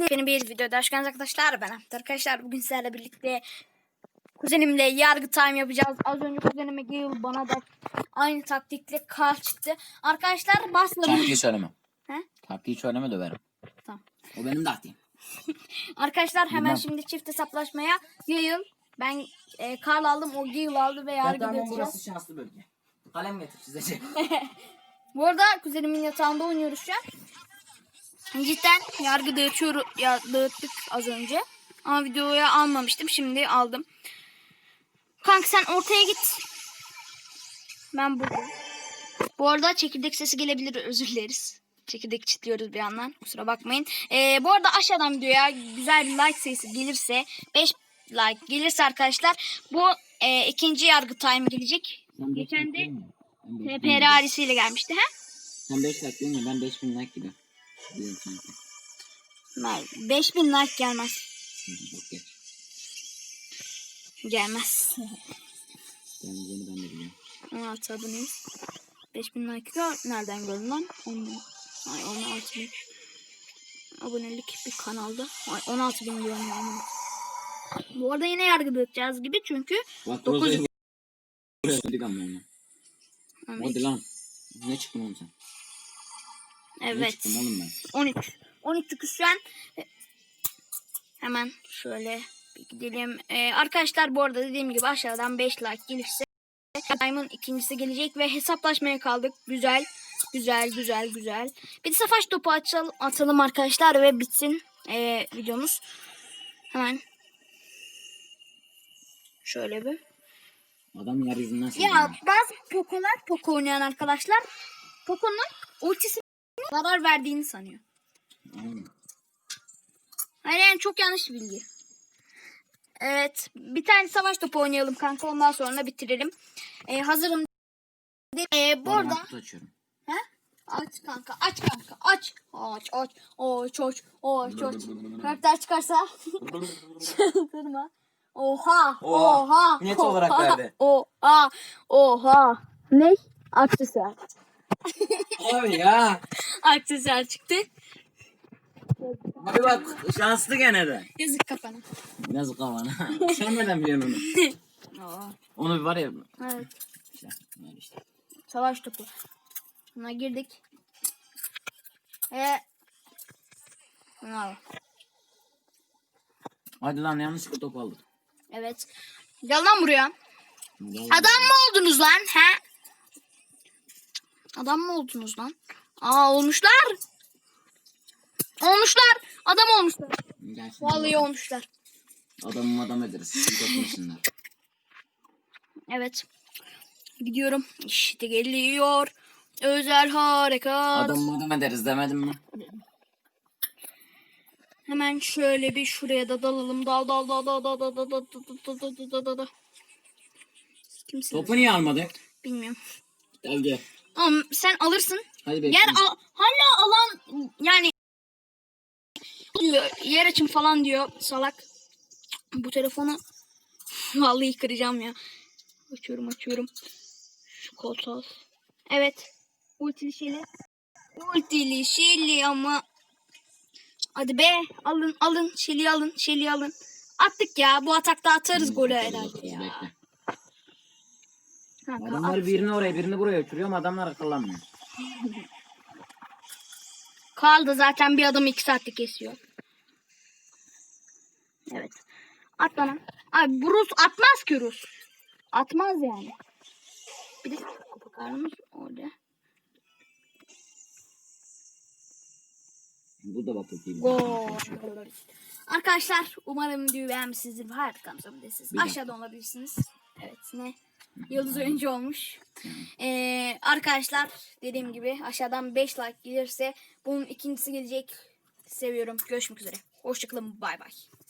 Yeni bir videoda hoş geldiniz arkadaşlar. Ben Ahmet arkadaşlar. Bugün sizlerle birlikte kuzenimle yargı time yapacağız. Az önce kuzenime Gale bana da aynı taktikle kar çıktı. Arkadaşlar basmadım. Taktiği söyleme. He? Taktiği söyleme döverim. Tamam. O benim taktiğim. Arkadaşlar hemen Bilmem. şimdi çift hesaplaşmaya Gale ben e, Karl aldım o Gale aldı ve yargı Zaten dağıtacağız. burası şanslı bölge. Kalem getir size. Bu arada kuzenimin yatağında oynuyoruz şu an. Cidden yargı dağıtıyor, ya, dağıttık az önce. Ama videoya almamıştım. Şimdi aldım. Kanka sen ortaya git. Ben buradayım. Bu arada çekirdek sesi gelebilir. Özür dileriz. Çekirdek çitliyoruz bir yandan. Kusura bakmayın. Ee, bu arada aşağıdan videoya güzel bir like sayısı gelirse 5 like gelirse arkadaşlar bu e, ikinci yargı time gelecek. Geçen de TPR ailesiyle gelmişti. ha? Sen 5 like değil mi? Ben 5000 like gibi. Sanki. Ben- 5000 like gelmez. Çok geç. Gelmez. Gelmeyeceğini ben de biliyorum. 16 aboneyiz. 5000 like gör. Nereden gördün lan? 10 Ay 16 bin. Abonelik bir kanalda. Ay 16 bin diyorum yani. Bu arada yine yargı dağıtacağız gibi çünkü Bak Dokuz- Roza'yı buraya koyduk ama onu. Evet. Hadi lan. Ne çıktın oğlum sen? Ne evet. çıktım oğlum ben? 13. 13 çıkış şu an. Hemen şöyle bir gidelim. Ee, arkadaşlar bu arada dediğim gibi aşağıdan 5 like gelirse Diamond ikincisi gelecek ve hesaplaşmaya kaldık. Güzel. Güzel güzel güzel. Bir de savaş topu açalım, atalım arkadaşlar ve bitsin ee, videomuz. Hemen şöyle bir. Adam yeryüzünden. Ya bazı Poco'lar Poco oynayan arkadaşlar Poco'nun ultisine zarar verdiğini sanıyor. Aynen. Yani çok yanlış bilgi. Evet. Bir tane savaş topu oynayalım kanka. Ondan sonra bitirelim. Ee, hazırım. Ee, bu arada. He? Aç kanka. Aç kanka. Aç. Aç aç. Aç aç. Aç aç. Karakter çıkarsa. Çıldırma. Oha. Oha. Oha. Net olarak verdi. Oha. Oha. Ne? Aksesuar. Abi ya. Aksesuar çıktı. Abi bak şanslı gene de. Yazık kafana. Yazık kafana. Sen neden biliyorsun onu? Aa, Onu bir var ya. evet. İşte, öyle işte. Savaş topu. Buna girdik. Ve Bravo. Hadi lan yanlışlıkla top aldık. Evet. Gel lan buraya. Gel. Adam mı oldunuz lan? He? Adam mı oldunuz lan? Aa olmuşlar. Olmuşlar. Adam olmuşlar. Şimdi Vallahi bak. olmuşlar. Adamım adam ederiz. Evet. Gidiyorum. İşte geliyor. Özel harekat. Adamım adam ederiz demedim mi? Hemen şöyle bir şuraya da dalalım. Dal dal dal dal dal dal dal dal dal dal dal dal dal? Topu niye almadık? Bilmiyorum. Gel gel. Ama sen alırsın. Hadi. Yer al, hala alan yani diyor, yer açın falan diyor salak. Bu telefonu vallahi kıracağım ya. Açıyorum açıyorum. Şu koltuğu. al. Evet. Ultili şeyli. Ultili şeyli ama Hadi be alın alın Şeli alın Şeli alın. Attık ya bu atakta atarız golü herhalde ya. Bekle. Kanka, Adamlar birini oraya birini buraya uçuruyor ama adamlar akıllanmıyor. Karl da zaten bir adamı iki saatte kesiyor. Evet. At bana. Abi bu Rus atmaz ki Rus. Atmaz yani. Bir de bakarmış orada. Bu da bak. Arkadaşlar umarım videoyu beğenmişsinizdir. Bir de siz aşağıda olabilirsiniz. Evet ne? Yıldız oyuncu olmuş. Ee, arkadaşlar dediğim gibi aşağıdan 5 like gelirse bunun ikincisi gelecek. Seviyorum. Görüşmek üzere. Hoşçakalın. Bay bay.